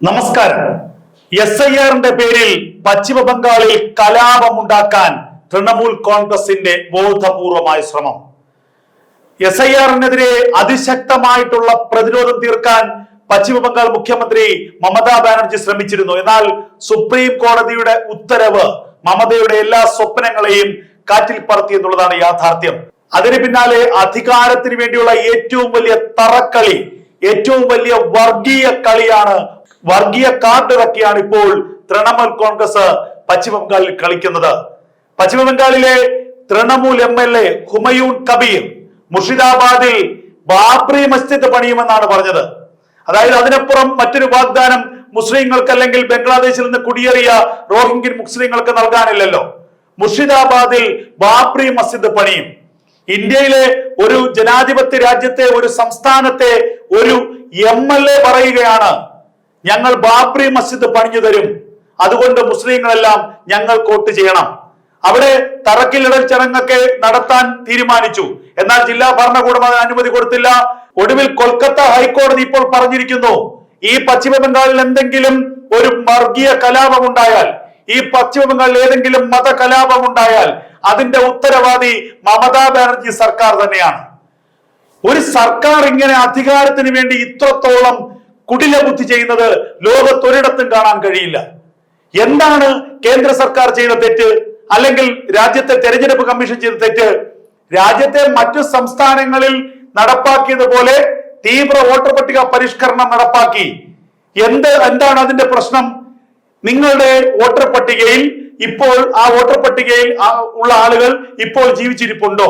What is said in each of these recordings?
നമസ്കാരം. S I ആറിന്റെ പേരിൽ പശ്ചിമ ബംഗാളിൽ കലാപം ഉണ്ടാക്കാൻ തൃണമൂൽ കോൺഗ്രസിന്റെ ബോധപൂർവമായ ശ്രമം. എസ് ഐ ആറിനെതിരെ അതിശക്തമായിട്ടുള്ള പ്രതിരോധം തീർക്കാൻ പശ്ചിമ ബംഗാൾ മുഖ്യമന്ത്രി മമതാ ബാനർജി ശ്രമിച്ചിരുന്നു. എന്നാൽ സുപ്രീം കോടതിയുടെ ഉത്തരവ് മമതയുടെ എല്ലാ സ്വപ്നങ്ങളെയും കാറ്റിൽ പറത്തി എന്നുള്ളതാണ് യാഥാർത്ഥ്യം. അതിന് പിന്നാലെ അധികാരത്തിന് വേണ്ടിയുള്ള ഏറ്റവും വലിയ തറക്കളി ഏറ്റവും വലിയ വർഗീയ കളിയാണ് വർഗീയ കാർഡ് ഇറക്കിയാണ് ഇപ്പോൾ തൃണമൂൽ കോൺഗ്രസ് പശ്ചിമബംഗാളിൽ കളിക്കുന്നത്. പശ്ചിമബംഗാളിലെ Trinamool M L A Humayun Kabir മുർഷിദാബാദിൽ Babri Masjid പണിയുമെന്നാണ് പറഞ്ഞത്. അതായത് അതിനപ്പുറം മറ്റൊരു വാഗ്ദാനം മുസ്ലിങ്ങൾക്ക് അല്ലെങ്കിൽ ബംഗ്ലാദേശിൽ നിന്ന് കുടിയേറിയ റോഹിംഗ്യൻ മുസ്ലിങ്ങൾക്ക് നൽകാനില്ലല്ലോ. മുർഷിദാബാദിൽ ബാബ്രി മസ്ജിദ് പണിയും. ഇന്ത്യയിലെ ഒരു ജനാധിപത്യ രാജ്യത്തെ ഒരു സംസ്ഥാനത്തെ ഒരു എം എൽ എ പറയുകയാണ് ഞങ്ങൾ ബാബ്രി മസ്ജിദ് പണിഞ്ഞു തരും. അതുകൊണ്ട് മുസ്ലിങ്ങളെല്ലാം ഞങ്ങൾ കോട്ട് ചെയ്യണം. അവിടെ തറക്കില്ലിടൽ ചടങ്ങൊക്കെ നടത്താൻ തീരുമാനിച്ചു. എന്നാൽ ജില്ലാ ഭരണകൂടം അതിന് അനുമതി കൊടുത്തില്ല. ഒടുവിൽ കൊൽക്കത്ത ഹൈക്കോടതി ഇപ്പോൾ പറഞ്ഞിരിക്കുന്നു ഈ പശ്ചിമ ബംഗാളിൽ എന്തെങ്കിലും ഒരു വർഗീയ കലാപം ഉണ്ടായാൽ ഈ പശ്ചിമ ബംഗാളിൽ ഏതെങ്കിലും മത കലാപം ഉണ്ടായാൽ അതിന്റെ ഉത്തരവാദി മമതാ ബാനർജി സർക്കാർ തന്നെയാണ്. ഒരു സർക്കാർ ഇങ്ങനെ അധികാരത്തിന് വേണ്ടി ഇത്രത്തോളം കുടില ബുദ്ധി ചെയ്യുന്നത് ലോകത്തൊരിടത്തും കാണാൻ കഴിയില്ല. എന്താണ് കേന്ദ്ര സർക്കാർ ചെയ്ത തെറ്റ്? അല്ലെങ്കിൽ രാജ്യത്തെ തെരഞ്ഞെടുപ്പ് കമ്മീഷൻ ചെയ്ത തെറ്റ്? രാജ്യത്തെ മറ്റു സംസ്ഥാനങ്ങളിൽ നടപ്പാക്കിയതുപോലെ തീവ്ര വോട്ടർ പട്ടിക പരിഷ്കരണം നടപ്പാക്കി. എന്ത് എന്താണ് അതിന്റെ പ്രശ്നം? നിങ്ങളുടെ വോട്ടർ പട്ടികയിൽ ഇപ്പോൾ ആ വോട്ടർ പട്ടികയിൽ ഉള്ള ആളുകൾ ഇപ്പോൾ ജീവിച്ചിരിപ്പുണ്ടോ?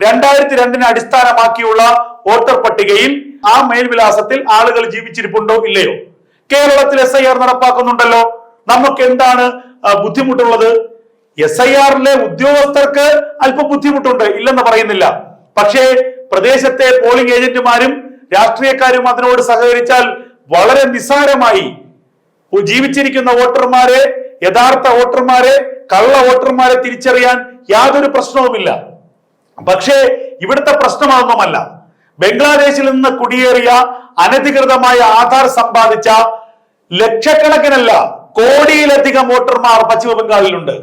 രണ്ടായിരത്തി രണ്ടിനെ അടിസ്ഥാനമാക്കിയുള്ള വോട്ടർ പട്ടികയിൽ ആ മേൽവിലാസത്തിൽ ആളുകൾ ജീവിച്ചിരിപ്പുണ്ടോ ഇല്ലയോ? കേരളത്തിൽ എസ് ഐ ആർ നടപ്പാക്കുന്നുണ്ടല്ലോ. നമുക്ക് എന്താണ് ബുദ്ധിമുട്ടുള്ളത്? എസ് ഐ ആറിലെ ഉദ്യോഗസ്ഥർക്ക് അല്പം ബുദ്ധിമുട്ടുണ്ട് ഇല്ലെന്ന് പറയുന്നില്ല. പക്ഷേ പ്രദേശത്തെ പോളിംഗ് ഏജന്റുമാരും രാഷ്ട്രീയക്കാരും അതിനോട് സഹകരിച്ചാൽ വളരെ നിസ്സാരമായി ജീവിച്ചിരിക്കുന്ന വോട്ടർമാരെ യഥാർത്ഥ വോട്ടർമാരെ കള്ള വോട്ടർമാരെ തിരിച്ചറിയാൻ യാതൊരു പ്രശ്നവുമില്ല. പക്ഷേ ഇവിടുത്തെ പ്രശ്നം അതൊന്നുമല്ല ബംഗ്ലാദേശിൽ നിന്ന് കുടിയേറിയ അനധികൃതമായ ആധാർ സമ്പാദിച്ച ലക്ഷക്കണക്കിനല്ല കോടിയിലധികം വോട്ടർമാർ പശ്ചിമ ബംഗാളിലുണ്ട്.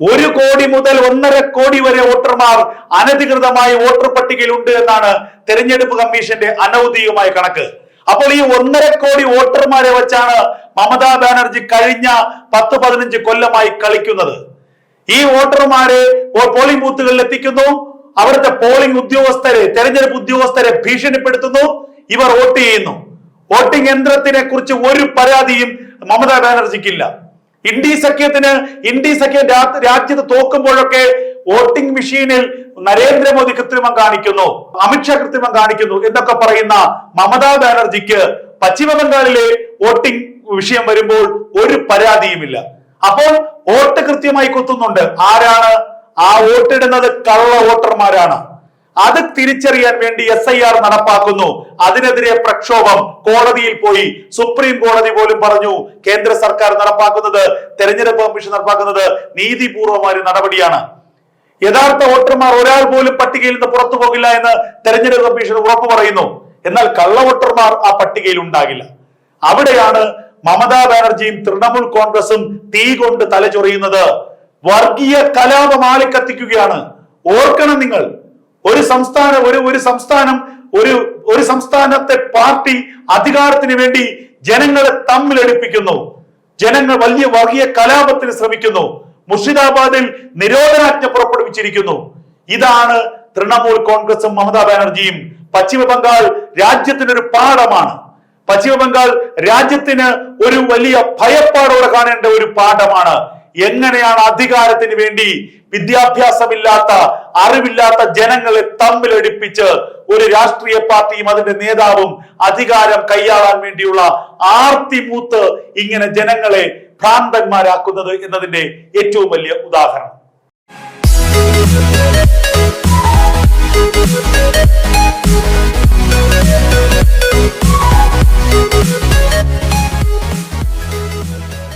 ഒരു കോടി മുതൽ ഒന്നര കോടി വരെ വോട്ടർമാർ അനധികൃതമായി വോട്ടർ പട്ടികയിൽ ഉണ്ട് എന്നാണ് തെരഞ്ഞെടുപ്പ് കമ്മീഷന്റെ അനൗദ്യോഗികമായ കണക്ക്. അപ്പോൾ ഈ ഒന്നര കോടി വോട്ടർമാരെ വെച്ചാണ് മമതാ ബാനർജി കഴിഞ്ഞ പത്ത് പതിനഞ്ച് കൊല്ലമായി കളിക്കുന്നത്. ഈ വോട്ടർമാരെ പോളിംഗ് ബൂത്തുകളിൽ എത്തിക്കുന്നു അവിടുത്തെ പോളിംഗ് ഉദ്യോഗസ്ഥരെ തെരഞ്ഞെടുപ്പ് ഉദ്യോഗസ്ഥരെ ഭീഷണിപ്പെടുത്തുന്നു. ഇവർ വോട്ട് ചെയ്യുന്നു. വോട്ടിംഗ് യന്ത്രത്തിനെ കുറിച്ച് ഒരു പരാതിയും മമതാ ബാനർജിക്കില്ല. ഇൻഡി സഖ്യത്തിന് ഇൻഡി സഖ്യം രാജ്യത്ത് തോക്കുമ്പോഴൊക്കെ വോട്ടിംഗ് മെഷീനിൽ നരേന്ദ്രമോദി കൃത്രിമം കാണിക്കുന്നു അമിത്ഷാ കൃത്രിമം കാണിക്കുന്നു എന്നൊക്കെ പറയുന്ന മമതാ ബാനർജിക്ക് പശ്ചിമ ബംഗാളിലെ വോട്ടിംഗ് വിഷയം വരുമ്പോൾ ഒരു പരാതിയുമില്ല. അപ്പോൾ വോട്ട് കൃത്യമായി കുത്തുന്നുണ്ട്. ആരാണ്? ആ വോട്ടിടുന്നത് കള്ള വോട്ടർമാരാണ്. അത് തിരിച്ചറിയാൻ വേണ്ടി എസ് ഐ ആർ നടപ്പാക്കുന്നു. അതിനെതിരെ പ്രക്ഷോഭം. കോടതിയിൽ പോയി സുപ്രീം കോടതി പോലും പറഞ്ഞു കേന്ദ്ര സർക്കാർ നടപ്പാക്കുന്നത് തെരഞ്ഞെടുപ്പ് കമ്മീഷൻ നടപ്പാക്കുന്നത് നീതിപൂർവമായ നടപടിയാണ്. യഥാർത്ഥ വോട്ടർമാർ ഒരാൾ പോലും പട്ടികയിൽ നിന്ന് പുറത്തു പോകില്ല എന്ന് തെരഞ്ഞെടുപ്പ് കമ്മീഷൻ ഉറപ്പു പറയുന്നു. എന്നാൽ കള്ള വോട്ടർമാർ ആ പട്ടികയിൽ ഉണ്ടാകില്ല. അവിടെയാണ് മമതാ ബാനർജിയും തൃണമൂൽ കോൺഗ്രസും തീ കൊണ്ട് തലചൊറിയുന്നത്. വർഗീയ കലാപം ആളിക്കത്തിക്കുകയാണ് ഓർക്കണം നിങ്ങൾ. ഒരു സംസ്ഥാന ഒരു ഒരു സംസ്ഥാനം ഒരു ഒരു സംസ്ഥാനത്തെ പാർട്ടി അധികാരത്തിന് വേണ്ടി ജനങ്ങളെ തമ്മിലടിപ്പിക്കുന്നു. ജനങ്ങൾ വലിയ വർഗീയ കലാപത്തിന് ശ്രമിക്കുന്നു. മുർഷിദാബാദിൽ നിരോധനാജ്ഞ പുറപ്പെടുവിച്ചിരിക്കുന്നു. ഇതാണ് തൃണമൂൽ കോൺഗ്രസും മമതാ ബാനർജിയും. പശ്ചിമ ബംഗാൾ രാജ്യത്തിനൊരു പാഠമാണ്. പശ്ചിമ ബംഗാൾ രാജ്യത്തിന് ഒരു വലിയ ഭയപ്പാടോടെ കാണേണ്ട ഒരു പാഠമാണ്. എങ്ങനെയാണ് അധികാരത്തിന് വേണ്ടി വിദ്യാഭ്യാസമില്ലാത്ത അറിവില്ലാത്ത ജനങ്ങളെ തമ്മിലടിപ്പിച്ച് ഒരു രാഷ്ട്രീയ പാർട്ടിയും അതിന്റെ നേതാവും അധികാരം കൈയാളാൻ വേണ്ടിയുള്ള ആർത്തി മൂത്ത് ഇങ്ങനെ ജനങ്ങളെ ഭ്രാന്തന്മാരാക്കുന്നത് എന്നതിന്റെ ഏറ്റവും വലിയ ഉദാഹരണം.